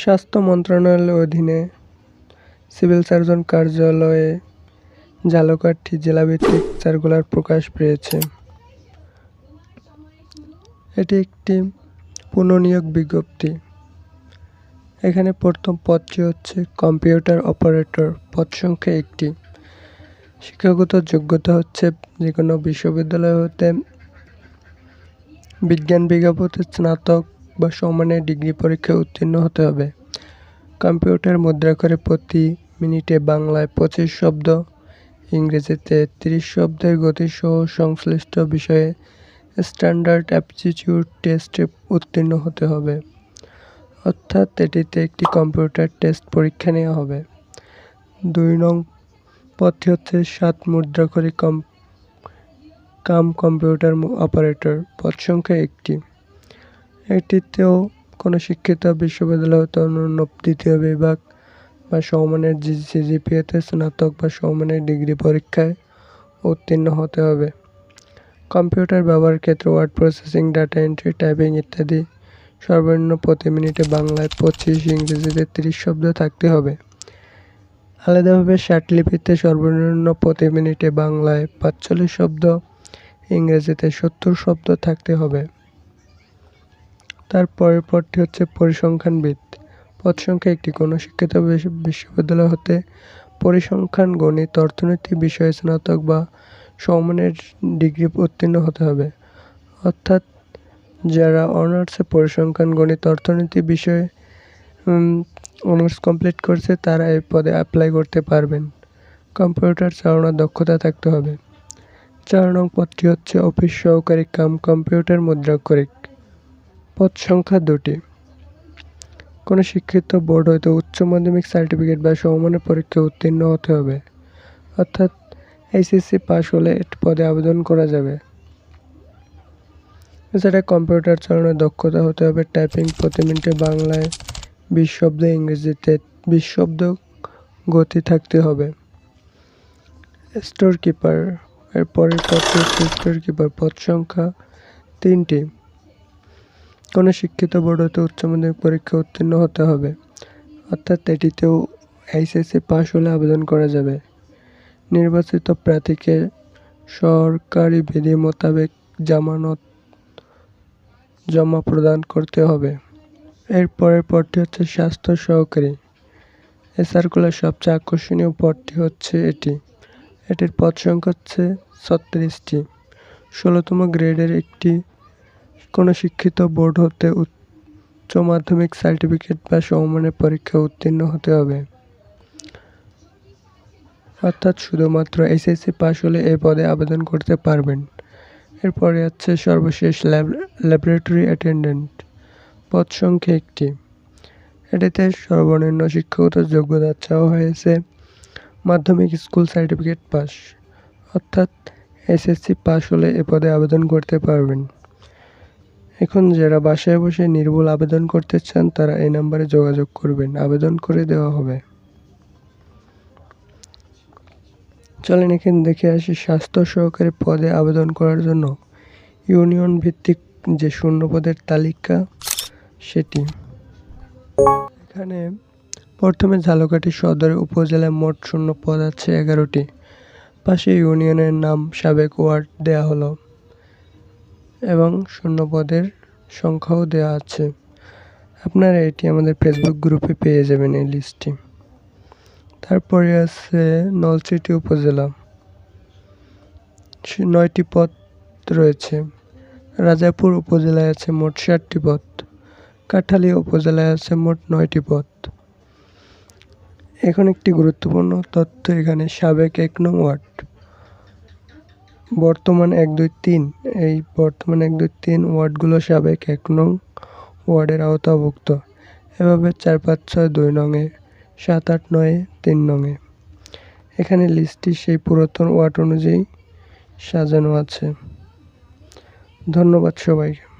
স্বাস্থ্য মন্ত্রণালয়ের অধীনে সিভিল সার্জন কার্যালয়ে ঝালকাঠি জেলাভিত্তিক সার্কুলার প্রকাশ পেয়েছে। এটি একটি পুনঃনিয়োগ বিজ্ঞপ্তি। এখানে প্রথম পদটি হচ্ছে কম্পিউটার অপারেটর। পদ সংখ্যা একটি। শিক্ষাগত যোগ্যতা হচ্ছে যে কোনো বিশ্ববিদ্যালয় হতে বিজ্ঞান বিজ্ঞাপতে স্নাতক বা সমানের ডিগ্রি পরীক্ষায় উত্তীর্ণ হতে হবে। কম্পিউটার মুদ্রা করে প্রতি মিনিটে বাংলায় পঁচিশ শব্দ, ইংরেজিতে তিরিশ শব্দের গতিসহ সংশ্লিষ্ট বিষয়ে স্ট্যান্ডার্ড অ্যাপটিটিউড টেস্টে উত্তীর্ণ হতে হবে। অর্থাৎ এটিতে একটি কম্পিউটার টেস্ট পরীক্ষা নেওয়া হবে। দুই নং পদটি হচ্ছে সাত মুদ্রাক্ষরী কম, কাম কম্পিউটার অপারেটর, পদ সংখ্যা একটি। এটিতেও কোনো শিক্ষিত বিশ্ববিদ্যালয় হতে অন্যান্য দ্বিতীয় বিভাগ বা সমমানের সিজিপিএতে স্নাতক বা সমমানের ডিগ্রি পরীক্ষায় উত্তীর্ণ হতে হবে। কম্পিউটার ব্যবহারের ক্ষেত্রে word processing, data entry, typing ইত্যাদি সর্বনিম্ন প্রতি মিনিটে বাংলায় পঁচিশ, ইংরেজিতে তিরিশ শব্দ থাকতে হবে। আলাদাভাবে ষাটলিপিতে সর্বনিম্ন প্রতি মিনিটে বাংলায় পাঁচচল্লিশ শব্দ, ইংরেজিতে সত্তর শব্দ থাকতে হবে। তার পরের পদটি হচ্ছে পরিসংখ্যানবিদ। পদ সংখ্যা একটি কোনো শিক্ষিত বিশ্ববিদ্যালয় হতে পরিসংখ্যান, গণিত, অর্থনীতি, বিষয়ে স্নাতক বা সমমানের ডিগ্রি উত্তীর্ণ হতে হবে। অর্থাৎ যারা অনার্সে পরিসংখ্যান, গণিত, অর্থনীতি, বিষয়ে অনার্স কমপ্লিট করছে, তারা এই পদে অ্যাপ্লাই করতে পারবেন। কম্পিউটার চালানোর দক্ষতা থাকতে হবে। চার নং পদটি হচ্ছে অফিস সহকারী কাম, কম্পিউটার মুদ্রাক্ষরিক। পদ সংখ্যা দুটি। কোনো শিক্ষিত বোর্ড হয়তো উচ্চ মাধ্যমিক সার্টিফিকেট বা সমমানের পরীক্ষায় উত্তীর্ণ হতে হবে। অর্থাৎ এইচএসসি পাশ হলে পদে আবেদন করা যাবে। এছাড়া কম্পিউটার চালানোর দক্ষতা হতে হবে টাইপিং প্রতি মিনিটে বাংলায়। বিশ শব্দ ইংরেজিতে বিশ শব্দ গতি থাকতে হবে। স্টোর কিপার এর পরের পদটি স্টোর কিপার পদ সংখ্যা তিনটি। কোনো শিক্ষিত বোর্ড হতে উচ্চ মাধ্যমিক পরীক্ষা উত্তীর্ণ হতে হবে। অর্থাৎ এটিতেও এইচএসসি পাশ হলে আবেদন করা যাবে। নির্বাচিত প্রার্থীকে সরকারি বিধি মোতাবেক জামানত জমা প্রদান করতে হবে। এর পরের পদটি হচ্ছে স্বাস্থ্য সহকারী। এ সার্কুলার সবচেয়ে আকর্ষণীয় পদটি হচ্ছে এটি। এটির পদ সংখ্যা হচ্ছে ছত্রিশটি। ষোলোতম গ্রেডের একটি কোনো শিক্ষিত বোর্ড হতে উচ্চ মাধ্যমিক সার্টিফিকেট বা সমমানের পরীক্ষা উত্তীর্ণ হতে হবে। অর্থাৎ শুধুমাত্র এসএসসি পাশ হলে এই পদে আবেদন করতে পারবেন। এরপরে আছে সর্বশেষ ল্যাব ল্যাবরেটরি অ্যাটেন্ডেন্ট পদ সংখ্যা একটি। এটিতে সর্বনিম্ন শিক্ষাগত যোগ্যতা চাওয়া হয়েছে মাধ্যমিক স্কুল সার্টিফিকেট পাস অর্থাৎ এসএসসি পাস হলে এ পদে আবেদন করতে পারবেন। এখন যারা বাসায় বসে নির্ভুল আবেদন করতে চান, তারা এই নাম্বারে যোগাযোগ করবেন। আবেদন করে দেওয়া হবে। চলেন এখানে দেখে আসি স্বাস্থ্য সহকারী পদে আবেদন করার জন্য। ইউনিয়ন ভিত্তিক যে শূন্য পদের তালিকা, সেটি। এখানে প্রথমে ঝালকাঠি সদর উপজেলায় মোট শূন্য পদ আছে এগারোটি। পাশে ইউনিয়নের নাম সাবেক ওয়ার্ড দেয়া হলো। এবং শূন্য পদের সংখ্যাও দেওয়া আছে। আপনারা এটি আমাদের ফেসবুক গ্রুপে পেয়ে যাবেন এই লিস্টটি। তারপরে আছে নলছিটি উপজেলা। নয়টি পদ রয়েছে। রাজাপুর উপজেলায় আছে মোট ষাটটি পদ কাঠালী উপজেলায় আছে মোট নয়টি পদ এখন একটি গুরুত্বপূর্ণ তথ্য এখানে সাবেক এক নং ওয়ার্ড। বর্তমান এক দুই তিন, এই বর্তমান এক দুই তিন ওয়ার্ডগুলো সাবেক এক নং ওয়ার্ডের আওতাভুক্ত। এভাবে চার পাঁচ ছয় দুই নংয়ে, সাত আট নয়ে তিন নংয়ে। এখানে লিস্টটি সেই পুরাতন ওয়ার্ড অনুযায়ী সাজানো আছে। ধন্যবাদ সবাইকে।